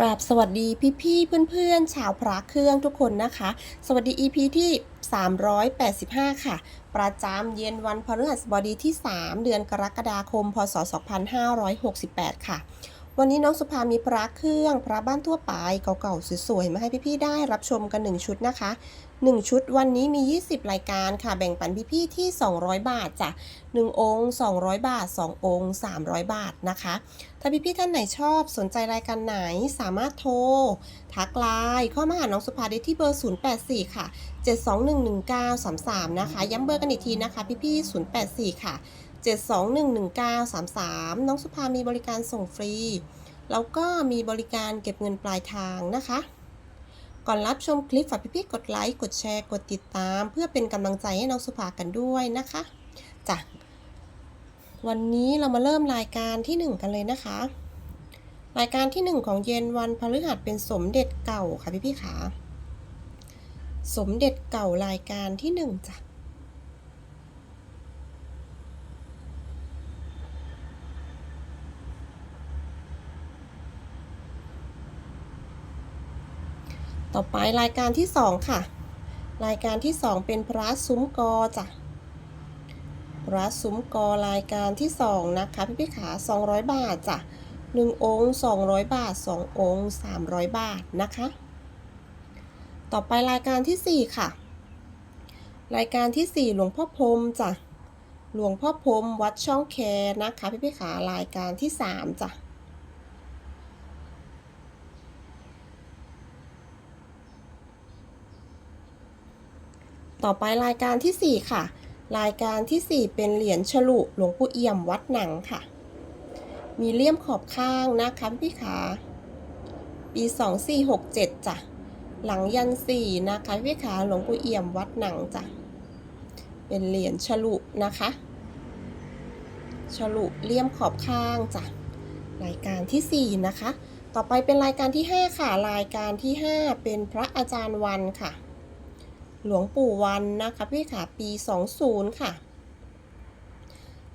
กราบสวัสดีพี่ๆเพื่อนๆ ชาวพระเครื่องทุกคนนะคะ สวัสดี EP ที่ 385 ค่ะ ประจำเย็นวันพฤหัสบดีที่ 3 เดือนกรกฎาคม พศ 2568 ค่ะ วันนี้น้องสุภามีพระเครื่องพระบ้านทั่วไปเก่าๆสวยๆมาให้พี่ๆได้รับชมกัน 1 ชุดนะคะ 1 ชุดวันนี้มี 20 รายการค่ะแบ่งปันพี่ๆที่ 200 บาทจ้ะ1องค์ 200 บาท 2 องค์ 300 บาทนะคะ ถ้าพี่ๆท่านไหนชอบสนใจรายการไหนสามารถโทร ทักไลน์เข้ามาหาน้องสุภาได้ที่เบอร์ 084 ค่ะ 7211933 นะคะ ย้ำเบอร์กันอีกทีนะคะ พี่ๆ084 ค่ะ 7211933 น้องสุภามีบริการส่งฟรี แล้วก็มีบริการเก็บเงินปลายทางนะคะ ก่อนรับชมคลิปฝากพี่ๆกดไลค์ กดแชร์ กดติดตาม เพื่อเป็นกำลังใจให้น้องสุภากันด้วยนะคะจ้ะวันนี้เรามาเริ่มรายการที่ 1 กันเลยนะคะ รายการที่ 1 ของเย็นวันพฤหัสเป็นสมเด็จเก่าค่ะพี่พี่ๆขา สมเด็จเก่ารายการที่1จ้ะ ต่อไปรายการที่ 2 ค่ะ รายการที่ 2 เป็นพระซุ้มกอจ้ะพระซุ้มกอรายการที่ 2 นะคะ พี่พี่ขา 200 บาทจ้ะ1องค์ 200 บาท 2 องค์ 300 บาทนะคะ ต่อไปรายการที่ 4 ค่ะ รายการที่ 4 หลวงพ่อพรมจ้ะหลวงพ่อพรมวัดช่องแคนะคะพี่พี่ขารายการที่ 3จ้ะ ต่อไปรายการที่ 4 ค่ะ รายการที่ 4 เป็นเหรียญฉลุหลวงปู่เอี่ยมวัดหนังค่ะ มีเลี่ยมขอบข้างนะคะพี่ขาปี 2467จ้ะหลังยันสี่นะคะพี่ขาหลวงปู่เอี่ยมวัดหนังจ้ะเป็นเหรียญฉลุนะคะฉลุเลี่ยมขอบข้างจ้ะรายการที่ 4 นะคะ ต่อไปเป็นรายการที่ 5 ค่ะ รายการที่ 5 เป็นพระอาจารย์วันค่ะ หลวงปู่วันนะคะพี่ขาปี 20 ค่ะ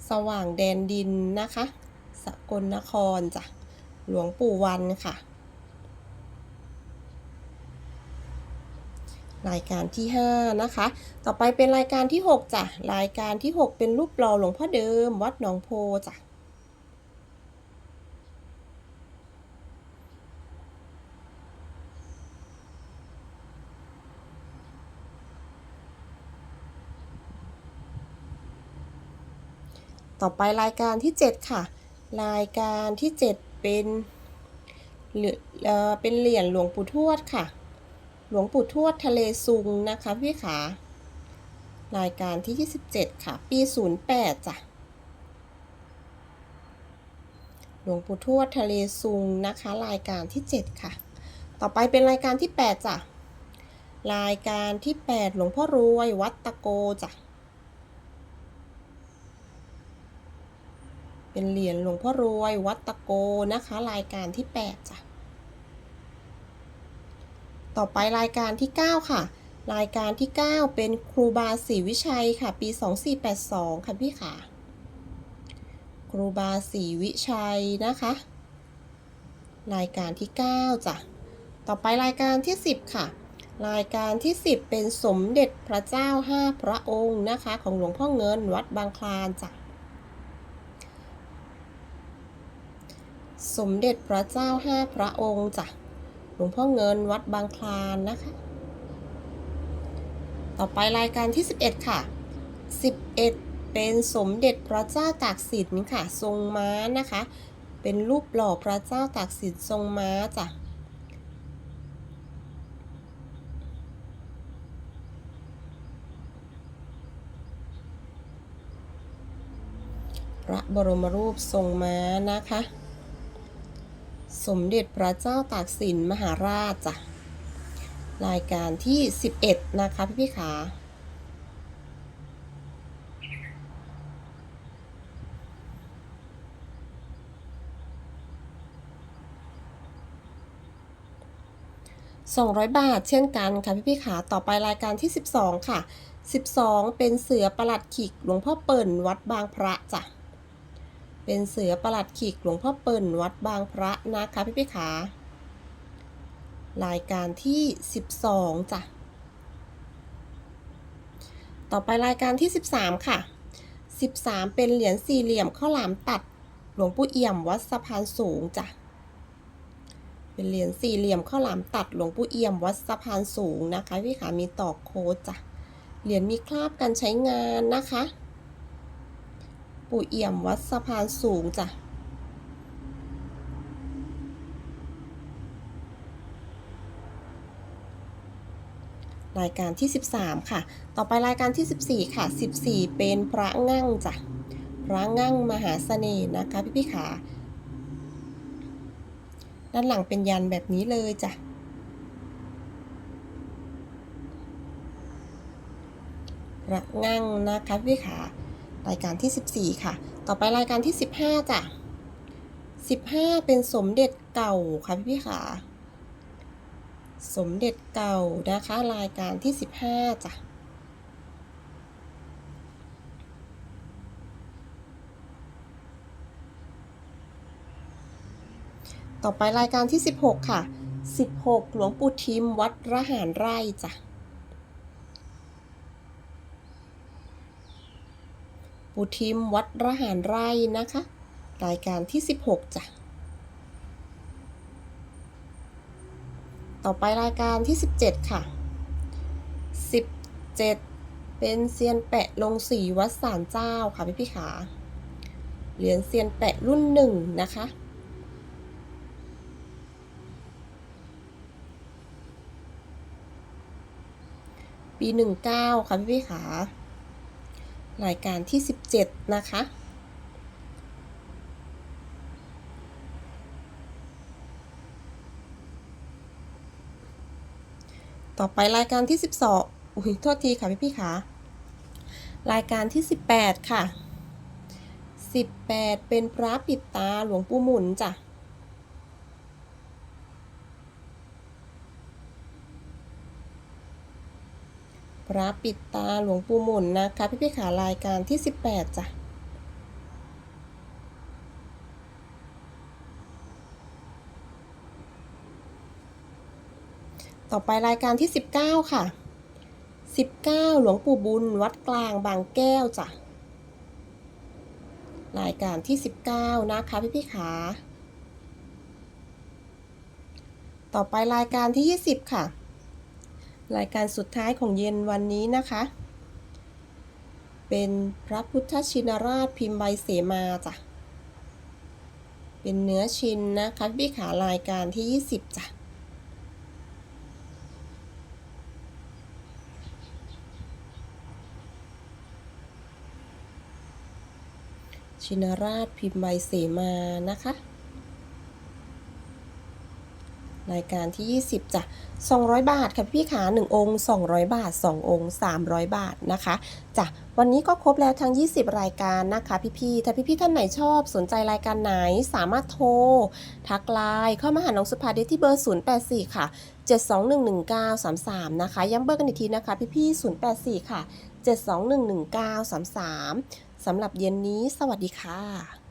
สว่างแดนดินนะคะ สกลนครจ้ะหลวงปู่วันค่ะ รายการที่ 5 นะคะ ต่อไปเป็นรายการที่ 6จ้ะรายการที่ 6 เป็นรูปหล่อหลวงพ่อเดิม วัดหนองโพจ้ะ ต่อไปรายการที่ 7 ค่ะ รายการที่ 7 เป็นเหรียญเอ่อเป็นเหรียญหลวงปู่ทวดค่ะ หลวงปู่ทวดทะเลซุงนะคะพี่ขารายการที่ 27 ค่ะ ปี 08จ้ะหลวงปู่ทวดทะเลซุงนะคะ รายการที่ 7 ค่ะ ต่อไปเป็นรายการที่ 8 จ้ะ รายการที่ 8 หลวงพ่อรวยวัดตะโกจ้ะ เป็นเหรียญหลวงพ่อรวยวัดตะโกนะคะ รายการที่ 8 จ้ะ ต่อไปรายการที่ 9 ค่ะ รายการที่ 9 เป็นครูบาศรีวิชัยค่ะ ปี 2482 ค่ะพี่ขาครูบาศรีวิชัยนะคะ รายการที่ 9 จ้ะ ต่อไปรายการที่ 10 ค่ะรายการที่ 10 เป็นสมเด็จพระเจ้า5พระองค์นะคะ ของหลวงพ่อเงินวัดบางคลานจ้ะ สมเด็จพระเจ้า5พระองค์จ้ะหลวงพ่อเงินวัดบางคลานนะคะ ต่อไปรายการที่ 11 ค่ะ 11 เป็นสมเด็จพระเจ้าตากสินค่ะ ทรงม้านะคะ เป็นรูปหล่อพระเจ้าตากสินทรงม้าจ้ะพระบรมรูปทรงม้านะคะ สมเด็จพระเจ้าตากสินมหาราชจ้ะรายการที่ 11 นะคะ พี่พี่ขา200 บาทเช่นกันค่ะพี่พี่ขาต่อไปรายการที่ 12 ค่ะ 12 เป็นเสือประหลัดขิกหลวงพ่อเปิ่นวัดบางพระจ้ะ เป็นเสือประหลัดขิกหลวงพ่อเปิ่นวัดบางพระนะคะพี่พี่ขารายการที่ 12จ้ะ ต่อไปรายการที่ 13 ค่ะ 13 เป็นเหรียญสี่เหลี่ยมข้าวหลามตัดหลวงปู่เอี่ยมวัดสะพานสูงจ้ะ เป็นเหรียญสี่เหลี่ยมข้าวหลามตัดหลวงปู่เอี่ยมวัดสะพานสูงนะคะพี่ขามีตอกโค้ดจ้ะ เหรียญมีคราบการใช้งานนะคะ ปู่เอี่ยมวัดสะพานสูงจ้ะรายการที่ 13 ค่ะ ต่อไปรายการที่ 14 ค่ะ 14 เป็นพระงั่งจ้ะ พระงั่งมหาเสน่ห์นะคะพี่พี่ขา ด้านหลังเป็นยันแบบนี้เลยจ้ะ พระงั่งนะคะพี่ขา รายการที่ 14 ค่ะ ต่อไปรายการที่ 15จ้ะ15 เป็นสมเด็จเก่าค่ะพี่พี่ๆขาสมเด็จเก่านะคะ รายการที่ 15จ้ะต่อไปรายการที่ 16 ค่ะ 16 หลวงปู่ทิมวัดระหารไร่จ้ะ ปูทิมวัดระหารไร่นะคะ รายการที่ 16จ้ะ ต่อไปรายการที่ 17 ค่ะ 17 เป็นเซียนแปะลงสีวัดสารเจ้าค่ะพี่พี่ขา เหรียญเซียนแปะรุ่นหนึ่งนะคะปี 19 ค่ะพี่พี่ขา รายการที่ 17 นะคะ ต่อไปรายการที่ 12 อุ้ยโทษทีค่ะพี่พี่ขารายการที่ 18 ค่ะ 18 เป็นพระปิดตาหลวงปู่หมุนจ้ะ พระปิดตาหลวงปู่หมุนนะคะ พี่พี่ขารายการที่ 18จ้ะต่อไปรายการที่ 19 ค่ะ 19 หลวงปู่บุญ วัดกลางบางแก้วจ้ะรายการที่ 19 นะคะพี่พี่ขาต่อไปรายการที่ 20 ค่ะ รายการสุดท้ายของเย็นวันนี้นะคะ เป็นพระพุทธชินราชพิมพ์ใบเสมาจ้ะ เป็นเนื้อชินนะคะพี่ขารายการที่ 20 จ้ะชินราชพิมพ์ใบเสมานะคะ รายการที่ 20จ้ะ200 บาทค่ะพี่ขา1องค์ 200 บาท 2 องค์ 300 บาทนะคะจ้ะวันนี้ก็ครบแล้วทั้ง 20 รายการนะคะพี่ๆถ้าพี่ๆท่านไหนชอบสนใจรายการไหนสามารถโทร ทักไลน์เข้ามาหาน้องสุภาได้ที่เบอร์ 084 ค่ะ 7211933 นะคะ ย้ำเบอร์กันอีกทีนะคะ พี่ๆ084 ค่ะ 7211933 สำหรับเย็นนี้สวัสดีค่ะ